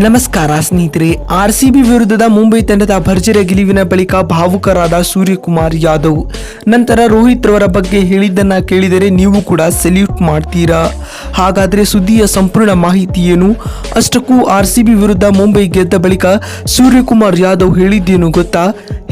ನಮಸ್ಕಾರ ಸ್ನೇಹಿತರೆ R C B ವಿರುದ್ಧದ ಮುಂಬೈ ತಂಡದ ಭರ್ಜರಿ ಗೆಲುವಿನ ಬಳಿಕ ಭಾವುಕರಾದ ಸೂರ್ಯಕುಮಾರ್ ಯಾದವ್. ನಂತರ ರೋಹಿತ್ ರವರ ಬಗ್ಗೆ ಹೇಳಿದ್ದನ್ನ ಕೇಳಿದರೆ ನೀವು ಕೂಡ ಸೆಲ್ಯೂಟ್ ಮಾಡ್ತೀರಾ? ಹಾಗಾದ್ರೆ ಸುದ್ದಿಯ ಸಂಪೂರ್ಣ ಮಾಹಿತಿ ಏನು? ಅಷ್ಟಕ್ಕೂ ಆರ್ ಸಿ ವಿರುದ್ಧ ಮುಂಬೈ ಗೆದ್ದ ಬಳಿಕ ಸೂರ್ಯಕುಮಾರ್ ಯಾದವ್ ಹೇಳಿದ್ದೇನು ಗೊತ್ತಾ?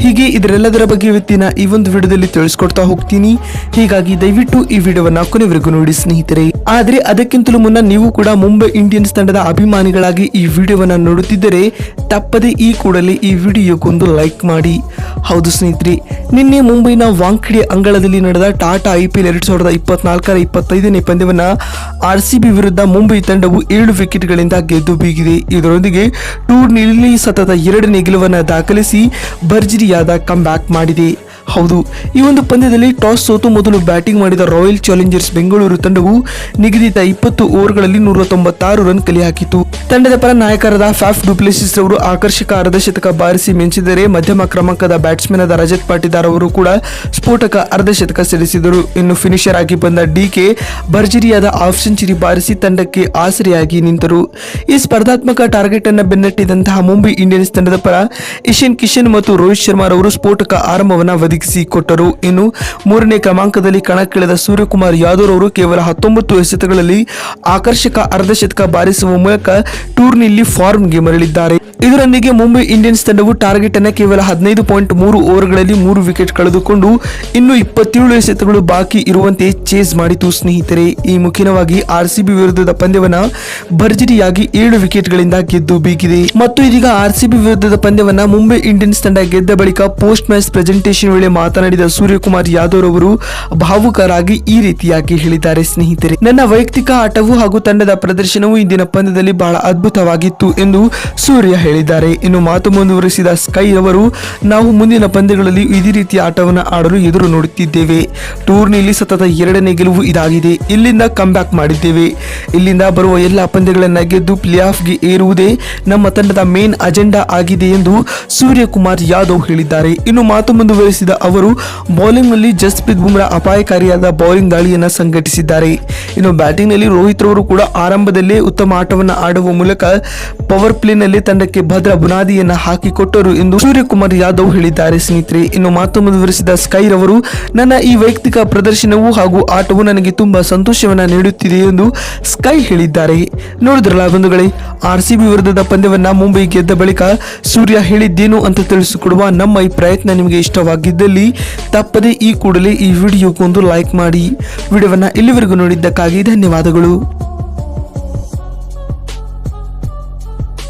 ಹೀಗೆ ಇದರೆಲ್ಲದರ ಬಗ್ಗೆ ಇವತ್ತಿನ ಈ ಒಂದು ವಿಡಿಯೋದಲ್ಲಿ ತಿಳಿಸ್ಕೊಡ್ತಾ ಹೋಗ್ತೀನಿ. ಹೀಗಾಗಿ ದಯವಿಟ್ಟು ಈ ವಿಡಿಯೋವನ್ನು ಕೊನೆವರೆಗೂ ನೋಡಿ ಸ್ನೇಹಿತರೆ. ಆದರೆ ಅದಕ್ಕಿಂತಲೂ ಮುನ್ನ ನೀವು ಕೂಡ ಮುಂಬೈ ಇಂಡಿಯನ್ಸ್ ತಂಡದ ಅಭಿಮಾನಿಗಳಾಗಿ ಈ ವಿಡಿಯೋವನ್ನ ನೋಡುತ್ತಿದ್ದರೆ ತಪ್ಪದೆ ಈ ಕೂಡಲೇ ಈ ವಿಡಿಯೋಕ್ಕೊಂದು ಲೈಕ್ ಮಾಡಿ. ಹೌದು ಸ್ನೇಹಿತರೆ, ನಿನ್ನೆ ಮುಂಬೈನ ವಾಂಖೆಡೆ ಅಂಗಳದಲ್ಲಿ ನಡೆದ ಟಾಟಾ ಐ ಪಿ ಎಲ್ ಎರಡು ಸಾವಿರದ ಇಪ್ಪತ್ನಾಲ್ಕರ ಇಪ್ಪತ್ತೈದನೇ ಪಂದ್ಯವನ್ನು ಆರ್ ಸಿ ವಿರುದ್ಧ ಮುಂಬೈ ತಂಡವು ಏಳು ವಿಕೆಟ್ಗಳಿಂದ ಗೆದ್ದು ಬೀಗಿದೆ. ಇದರೊಂದಿಗೆ ಟೂರ್ನಿಯಲ್ಲಿ ಸತತ ಎರಡನೇ ಗೆಲುವನ್ನು ದಾಖಲಿಸಿ ಭರ್ಜರಿಯಾದ ಕಮ್ಬ್ಯಾಕ್ ಮಾಡಿದೆ. ಹೌದು, ಈ ಒಂದು ಪಂದ್ಯದಲ್ಲಿ ಟಾಸ್ ಸೋತು ಮೊದಲು ಬ್ಯಾಟಿಂಗ್ ಮಾಡಿದ ರಾಯಲ್ ಚಾಲೆಂಜರ್ಸ್ ಬೆಂಗಳೂರು ತಂಡವು ನಿಗದಿತ ಇಪ್ಪತ್ತು ಓವರ್ಗಳಲ್ಲಿ ನೂರ ತೊಂಬತ್ತಾರು ರನ್ ಕಲೆ ಹಾಕಿತು ತಂಡದ ಪರ ನಾಯಕರಾದ ಫ್ಯಾಫ್ ಡುಪ್ಲೆಸಿಸ್ ಅವರು ಆಕರ್ಷಕ ಅರ್ಧಶತಕ ಬಾರಿಸಿ ಮಿಂಚಿದರೆ ಮಧ್ಯಮ ಕ್ರಮಾಂಕದ ಬ್ಯಾಟ್ಸ್ಮನ್ ಆದ ರಜತ್ ಪಾಟಿದಾರ್ ಅವರು ಕೂಡ ಸ್ಫೋಟಕ ಅರ್ಧಶತಕ ಇನ್ನು ಫಿನಿಷರ್ ಆಗಿ ಬಂದ ಡಿಕೆ ಭರ್ಜರಿಯಾದ ಆಫ್ ಸೆಂಚುರಿ ಬಾರಿಸಿ ತಂಡಕ್ಕೆ ಆಸರೆಯಾಗಿ ನಿಂತರು. ಈ ಸ್ಪರ್ಧಾತ್ಮಕ ಟಾರ್ಗೆಟ್ ಅನ್ನು ಬೆನ್ನಟ್ಟಿದಂತಹ ಮುಂಬೈ ಇಂಡಿಯನ್ಸ್ ತಂಡದ ಪರ ಇಶನ್ ಕಿಶನ್ ಮತ್ತು ರೋಹಿತ್ ಶರ್ಮಾ ಅವರು ಸ್ಫೋಟಕ ಆರಂಭವನ್ನ ಒದಗಿಸಿ ಕೊಟ್ಟರು. ಇನ್ನು ಮೂರನೇ ಕ್ರಮಾಂಕದಲ್ಲಿ ಕಣಕ್ಕಿಳಿದ ಸೂರ್ಯಕುಮಾರ್ ಯಾದವ್ ಅವರು ಕೇವಲ ಹತ್ತೊಂಬತ್ತು ಎಸೆತಗಳಲ್ಲಿ ಆಕರ್ಷಕ ಅರ್ಧಶತಕ ಬಾರಿಸುವ ಮೂಲಕ ಟೂರ್ನಿಯಲ್ಲಿ ಫಾರ್ಮ್ಗೆ ಮರಳಿದ್ದಾರೆ. ಇದರೊಂದಿಗೆ ಮುಂಬೈ ಇಂಡಿಯನ್ಸ್ ತಂಡವು ಟಾರ್ಗೆಟ್ ಅನ್ನ ಕೇವಲ ಹದಿನೈದು ಪಾಯಿಂಟ್ ಮೂರು ಓವರ್ಗಳಲ್ಲಿ ಮೂರು ವಿಕೆಟ್ ಕಳೆದುಕೊಂಡು ಇನ್ನು ಇಪ್ಪತ್ತೇಳು ಎಸೆತಗಳು ಬಾಕಿ ಇರುವಂತೆ ಚೇಸ್ ಮಾಡಿತು. ಸ್ನೇಹಿತರೆ, ಈ ಮುಖ್ಯವಾಗಿ ಆರ್ ಸಿಬಿ ವಿರುದ್ಧದ ಪಂದ್ಯವನ್ನ ಭರ್ಜರಿಯಾಗಿ ಏಳು ವಿಕೆಟ್ಗಳಿಂದ ಗೆದ್ದು ಬೀಗಿದೆ. ಮತ್ತು ಇದೀಗ ಆರ್ ಸಿಬಿ ವಿರುದ್ಧದ ಪಂದ್ಯವನ್ನ ಮುಂಬೈ ಇಂಡಿಯನ್ಸ್ ತಂಡ ಗೆದ್ದ ಬಳಿಕ ಪೋಸ್ಟ್ ಮ್ಯಾಚ್ ಪ್ರೆಸೆಂಟೇಷನ್ ವೇಳೆ ಮಾತನಾಡಿದ ಸೂರ್ಯಕುಮಾರ್ ಯಾದವ್ ಅವರು ಭಾವುಕರಾಗಿ ಈ ರೀತಿಯಾಗಿ ಹೇಳಿದ್ದಾರೆ. ಸ್ನೇಹಿತರೆ, ನನ್ನ ವೈಯಕ್ತಿಕ ಆಟವು ಹಾಗೂ ತಂಡದ ಪ್ರದರ್ಶನವು ಇಂದಿನ ಪಂದ್ಯದಲ್ಲಿ ಬಹಳ ಅದ್ಭುತವಾಗಿತ್ತು ಎಂದು ಸೂರ್ಯ ಹೇಳಿದ್ದಾರೆ. ಇನ್ನು ಮಾತು ಮುಂದುವರಿಸಿದ ಸ್ಕೈ ಅವರು ನಾವು ಮುಂದಿನ ಪಂದ್ಯಗಳಲ್ಲಿ ಇದೇ ರೀತಿಯ ಆಟವನ್ನು ಆಡಲು ಎದುರು ನೋಡುತ್ತಿದ್ದೇವೆ ಟೂರ್ನಿಯಲ್ಲಿ ಸತತ ಎರಡನೇ ಗೆಲುವು ಇದಾಗಿದೆ. ಇಲ್ಲಿಂದ ಕಮ್ಬ್ಯಾಕ್ ಮಾಡಿದ್ದೇವೆ. ಇಲ್ಲಿಂದ ಬರುವ ಎಲ್ಲ ಪಂದ್ಯಗಳನ್ನ ಗೆದ್ದು ಪ್ಲೇ ಆಫ್ಗೆ ಏರುವುದೇ ನಮ್ಮ ತಂಡದ ಮೇನ್ ಅಜೆಂಡಾ ಆಗಿದೆ ಎಂದು ಸೂರ್ಯಕುಮಾರ್ ಯಾದವ್ ಹೇಳಿದ್ದಾರೆ. ಇನ್ನು ಮಾತು ಮುಂದುವರಿಸಿದ ಅವರು ಬೌಲಿಂಗ್ನಲ್ಲಿ ಜಸ್ಪ್ರೀತ್ ಬುಮ್ರಾ ಅಪಾಯಕಾರಿಯಾದ ಬೌಲಿಂಗ್ ದಾಳಿಯನ್ನು ಸಂಘಟಿಸಿದ್ದಾರೆ. ಇನ್ನು ಬ್ಯಾಟಿಂಗ್ನಲ್ಲಿ ರೋಹಿತ್ ರವರು ಕೂಡ ಆರಂಭದಲ್ಲೇ ಉತ್ತಮ ಆಟವನ್ನು ಆಡುವ ಮೂಲಕ ಪವರ್ ಪ್ಲೇನಲ್ಲಿ ತಂಡಕ್ಕೆ ಭದ್ರ ಬುನಾದಿಯನ್ನು ಹಾಕಿಕೊಟ್ಟರು ಎಂದು ಸೂರ್ಯಕುಮಾರ್ ಯಾದವ್ ಹೇಳಿದ್ದಾರೆ ಸ್ನೇಹಿತರೆ. ಇನ್ನು ಮಾತು ಮುಂದುವರಿಸಿದ ಸ್ಕೈ ರವರು ನನ್ನ ಈ ವೈಯಕ್ತಿಕ ಪ್ರದರ್ಶನವು ಹಾಗೂ ಆಟವು ನನಗೆ ತುಂಬಾ ಸಂತೋಷವನ್ನು ನೀಡುತ್ತಿದೆ ಎಂದು ಸ್ಕೈ ಹೇಳಿದ್ದಾರೆ. ನೋಡಿದ್ರಲ್ಲ ಬಂಧುಗಳೇ ಆರ್ ಸಿ ಬಿ ವಿರುದ್ಧದ ಪಂದ್ಯವನ್ನ ಮುಂಬೈ ಗೆದ್ದ ಬಳಿಕ ಸೂರ್ಯ ಹೇಳಿದ್ದೇನು ಅಂತ ತಿಳಿಸಿಕೊಡುವ ನಮ್ಮ ಈ ಪ್ರಯತ್ನ ನಿಮಗೆ ಇಷ್ಟವಾಗಿದ್ದಲ್ಲಿ ತಪ್ಪದೇ ಈ ಕೂಡಲೇ ಈ ವಿಡಿಯೋಕ್ಕೊಂದು ಲೈಕ್ ಮಾಡಿ. ವಿಡಿಯೋವನ್ನ ಇಲ್ಲಿವರೆಗೂ ನೋಡಿದ್ದಕ್ಕಾಗಿ ಧನ್ಯವಾದಗಳು.